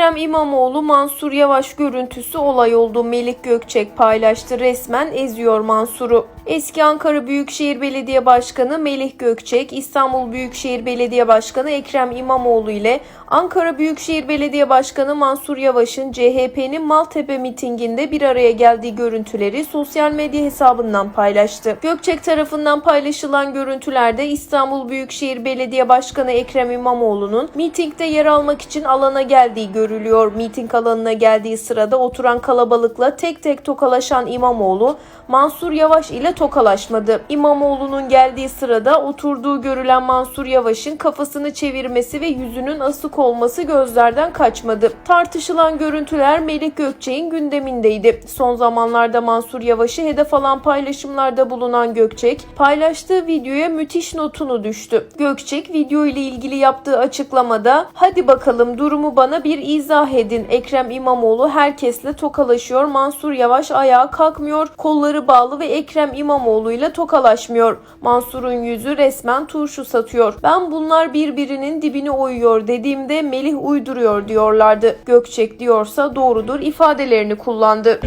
Ekrem İmamoğlu Mansur Yavaş görüntüsü olay oldu. Melik Gökçek paylaştı resmen eziyor Mansur'u. Eski Ankara Büyükşehir Belediye Başkanı Melih Gökçek, İstanbul Büyükşehir Belediye Başkanı Ekrem İmamoğlu ile Ankara Büyükşehir Belediye Başkanı Mansur Yavaş'ın CHP'nin Maltepe mitinginde bir araya geldiği görüntüleri sosyal medya hesabından paylaştı. Gökçek tarafından paylaşılan görüntülerde İstanbul Büyükşehir Belediye Başkanı Ekrem İmamoğlu'nun mitingde yer almak için alana geldiği görülüyor. Miting alanına geldiği sırada oturan kalabalıkla tek tek tokalaşan İmamoğlu Mansur Yavaş ile tokalaşmadı. İmamoğlu'nun geldiği sırada oturduğu görülen Mansur Yavaş'ın kafasını çevirmesi ve yüzünün asık olması gözlerden kaçmadı. Tartışılan görüntüler Melik Gökçek'in gündemindeydi. Son zamanlarda Mansur Yavaş'ı hedef alan paylaşımlarda bulunan Gökçek, paylaştığı videoya müthiş notunu düştü. Gökçek video ile ilgili yaptığı açıklamada "Hadi bakalım durumu bana bir izah edin. Ekrem İmamoğlu herkesle tokalaşıyor. Mansur Yavaş ayağa kalkmıyor. Kolları bağlı ve Ekrem İmamoğlu ile tokalaşmıyor. Mansur'un yüzü resmen turşu satıyor. Ben bunlar birbirinin dibini oyuyor dediğimde Melih uyduruyor diyorlardı. Gökçek diyorsa doğrudur ifadelerini kullandı.